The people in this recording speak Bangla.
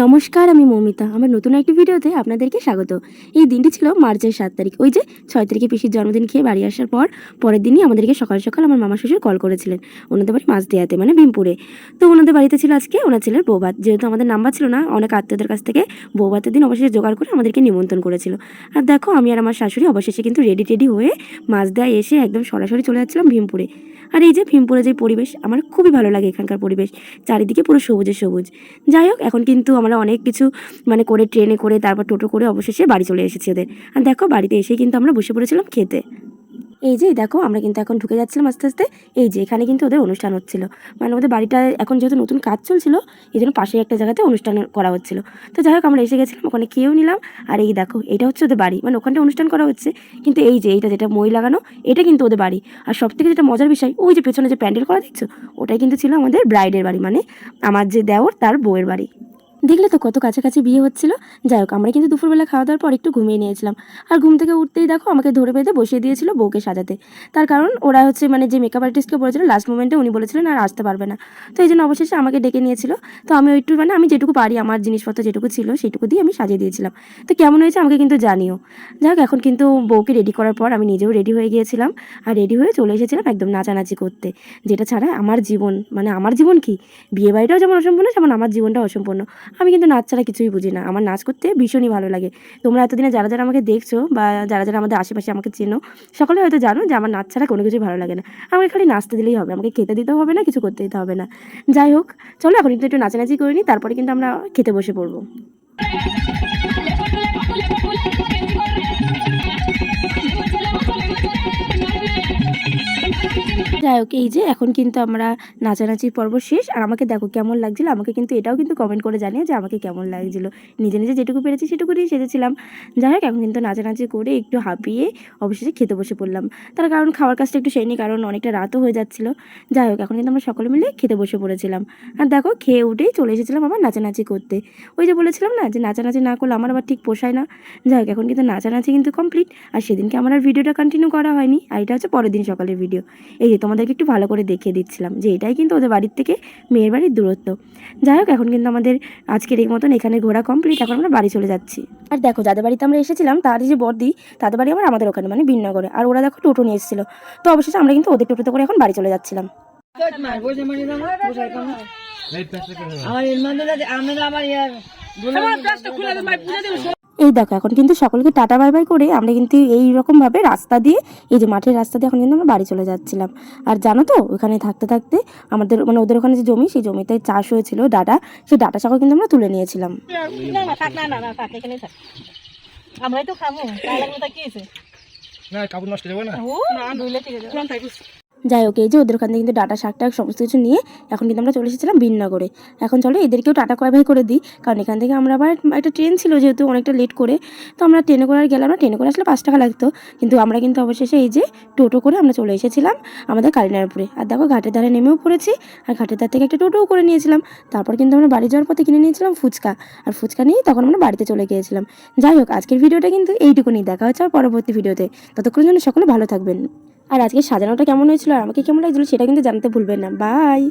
নমস্কার, আমি মৌমিতা। আমার নতুন একটি ভিডিওতে আপনাদেরকে স্বাগত। এই দিনটি ছিল মার্চের সাত তারিখ। ওই যে ছয় তারিখে পিসির জন্মদিন খেয়ে বাড়ি আসার পর, পরের দিনই আমাদেরকে সকাল সকাল আমার মামা শ্বশুর কল করেছিলেন ওনাদের বাড়ি মাছ দেয়াতে মানে ভীমপুরে। তো ওনাদের বাড়িতে ছিল আজকে ওনার ছেলের বৌভাত যেহেতু আমাদের নাম্বার ছিল না, অনেক আত্মীয়দের কাছ থেকে বৌভাতের দিন অবশেষে জোগাড় করে আমাদেরকে নিমন্ত্রণ করেছিল। আর দেখো, আমি আর আমার শাশুড়ি অবশেষে কিন্তু রেডি টেডি হয়ে মাছ দেয়া এসে একদম সরাসরি চলে যাচ্ছিলাম ভীমপুরে। আর এই যে ভীমপুরে যে পরিবেশ, আমার খুবই ভালো লাগে এখানকার পরিবেশ। চারিদিকে পুরো সবুজে সবুজ। যাই হোক, এখন কিন্তু আমরা অনেক কিছু মানে করে ট্রেনে করে, তারপর টোটো করে অবশেষে বাড়ি চলে এসেছি ওদের। আর দেখো, বাড়িতে এসেই কিন্তু আমরা বসে পড়েছিলাম খেতে। এই যে, দেখো, আমরা কিন্তু এখন ঢুকে যাচ্ছিলাম আস্তে আস্তে। এই যে, এখানে কিন্তু ওদের অনুষ্ঠান হচ্ছিল। মানে ওদের বাড়িটা এখন যেহেতু নতুন কাজ চলছিল, এই জন্য পাশে একটা জায়গাতে অনুষ্ঠান করা হচ্ছিল। তো যাই হোক, আমরা এসে গেছিলাম, ওখানে খেয়েও নিলাম। আর এই দেখো, এটা হচ্ছে ওদের বাড়ি। মানে ওখানটা অনুষ্ঠান করা হচ্ছে। কিন্তু এই যে, এইটা যেটা মই লাগানো, এটা কিন্তু ওদের বাড়ি। আর সব থেকে যেটা মজার বিষয়, ওই যে পেছনে যে প্যান্ডেল করা দেখছ, ওটাই কিন্তু ছিল আমাদের ব্রাইডের বাড়ি। মানে আমার যে দেওর, তার বউয়ের বাড়ি। দেখলে তো কত কাছাকাছি বিয়ে হচ্ছিল। যাই হোক, আমরা কিন্তু দুপুরবেলা খাওয়া দাওয়ার পর একটু ঘুমিয়ে নিয়েছিলাম। আর ঘুম থেকে উঠতেই দেখো, আমাকে ধরে বেঁধে বসিয়ে দিয়েছিল বউকে সাজাতে। তার কারণ ওরা হচ্ছে মানে যে মেকআপ আর্টিস্টকে বলেছিল লাস্ট মোমেন্টে উনি বলেছিলেন আর আসতে পারবে না। তো এই জন্য অবশেষে আমাকে ডেকে নিয়েছিল। তো আমি একটু মানে আমি যেটুকু পারি, আমার জিনিসপত্র যেটুকু ছিল সেটুকু দিয়ে আমি সাজিয়ে দিয়েছিলাম। তো কেমন হয়েছে আমাকে কিন্তু জানিও। যাই এখন কিন্তু বউকে রেডি করার পর আমি নিজেও রেডি হয়ে গিয়েছিলাম। আর রেডি হয়ে চলে এসেছিলাম একদম নাচানাচি করতে। যেটা ছাড়া আমার জীবন মানে আমার জীবন কি? বিয়ে বাড়িটাও যেমন অসম্পূর্ণ যেমন আমার জীবনটা অসম্পূর্ণ। আমি কিন্তু নাচ ছাড়া কিছুই বুঝি না। আমার নাচ করতে ভীষণই ভালো লাগে। তোমরা এতদিনে যারা যারা আমাকে দেখছ বা যারা যারা আমাদের আশেপাশে আমাকে চেনো, সকলে হয়তো জানো যে আমার নাচ ছাড়া কোনো কিছুই ভালো লাগে না। আমাকে খালি নাচতে দিলেই হবে, আমাকে খেতে দিতেও হবে না, কিছু করতে দিতে হবে না। যাই হোক, চলো এখন কিন্তু একটু নাচানাচি করে নিই তারপরে কিন্তু আমরা খেতে বসে পড়ব। যাই হোক, এই যে এখন কিন্তু আমরা নাচানাচি পর্ব শেষ। আর আমাকে দেখো কেমন লাগছিল, আমাকে কিন্তু এটাও কিন্তু কমেন্ট করে জানিয়ে যে আমাকে কেমন লাগছিল। নিজে নিজে যেটুকু পেরেছি সেটুকু নিয়ে সেজেছিলাম। যাই হোক, এখন কিন্তু নাচানাচি করে একটু হাঁপিয়ে অবশেষে খেতে বসে পড়লাম। তার কারণ খাওয়ার কাজটা একটু সেরেনি, কারণ অনেকটা রাতও হয়ে যাচ্ছিল। যাই হোক, এখন কিন্তু আমরা সকলে মিলে খেতে বসে পড়েছিলাম। আর দেখো, খেয়ে উঠেই চলে এসেছিলাম আবার নাচানাচি করতে। ওই যে বলেছিলাম না যে নাচানাচি না করলে আমার আবার ঠিক পোষায় না। যাই হোক, এখন কিন্তু নাচানাচি কিন্তু কমপ্লিট আর সেদিনকে আমার আর ভিডিওটা কন্টিনিউ করা হয়নি। আর এটা হচ্ছে পরের দিন সকালের ভিডিও এই যে তোমাদেরকে একটু ভালো করে দেখিয়ে দিচ্ছিলাম যে এটাই কিন্তু ওদের বাড়ির থেকে মেয়ের বাড়ির দূরত্ব। যাই হোক এখন কিন্তু আমাদের আজকের এই মতন এখানে ঘোরা কমপ্লিট এখন আমরা বাড়ি চলে যাচ্ছি। আর দেখো যাদের বাড়িতে আমরা এসেছিলাম তার যে বর্দি তাদের বাড়ি আমার আমাদের ওখানে মানে বিনগরে আর ওরা দেখো টোটো নিয়ে এসেছিল। তো অবশেষে আমরা কিন্তু ওদের টোটোতে করে এখন বাড়ি চলে যাচ্ছিলাম। আমার এর মধ্যে আমরা ইয়ার এই দেখো এখন কিন্তু সকলকে টাটা বাই বাই করে আমরা কিন্তু এই রকম ভাবে রাস্তা দিয়ে এই যে মাঠের রাস্তা দিয়ে এখন কিন্তু আমরা বাড়ি চলে যাচ্ছিলাম। আর জানো তো ওখানে থাকতে থাকতে আমাদের মানে ওদের ওখানে যে জমি সেই জমিতে চাষ হয়েছিল ডাটা। সেই ডাটা সকল কিন্তু আমরা তুলে নিয়েছিলাম। না না থাক না না না থাক এখানেই থাক। আমরাই তো খাব কি আছে না কাপড় নষ্ট যাবে না। যাই হোক, এই যে ওদের ওখান থেকে কিন্তু ডাটা, শাক টাক সমস্ত কিছু নিয়ে এখন কিন্তু আমরা চলে এসেছিলাম বিননগরে এখন চলো এদেরকেও টাটা কয় ভাই করে দিই। কারণ এখান থেকে আমরা আবার একটা ট্রেন ছিল যেহেতু অনেকটা লেট করে, তো আমরা ট্রেনে করে আর গেলাম না। ট্রেনে করে আসলে পাঁচ টাকা লাগতো। কিন্তু আমরা কিন্তু অবশেষে এই যে টোটো করে আমরা চলে এসেছিলাম আমাদের কালিনারপুরে আর দেখো ঘাটের ধারে নেমেও পড়েছি। আর ঘাটের ধার থেকে একটা টোটোও করে নিয়েছিলাম। তারপর কিন্তু আমরা বাড়ি যাওয়ার পথে কিনে নিয়েছিলাম ফুচকা। আর ফুচকা নিয়ে তখন আমরা বাড়িতে চলে গিয়েছিলাম। যাই হোক, আজকের ভিডিওটা কিন্তু এইটুকুনি। দেখা হচ্ছে আর পরবর্তী ভিডিওতে। ততক্ষণ জন্য সকলে ভালো থাকবেন। আর আজকে সাজানোটা কেমন হয়েছিল আর আমাকে কেমন লাগছিল সেটা কিন্তু জানতে ভুলবেন না। বাই!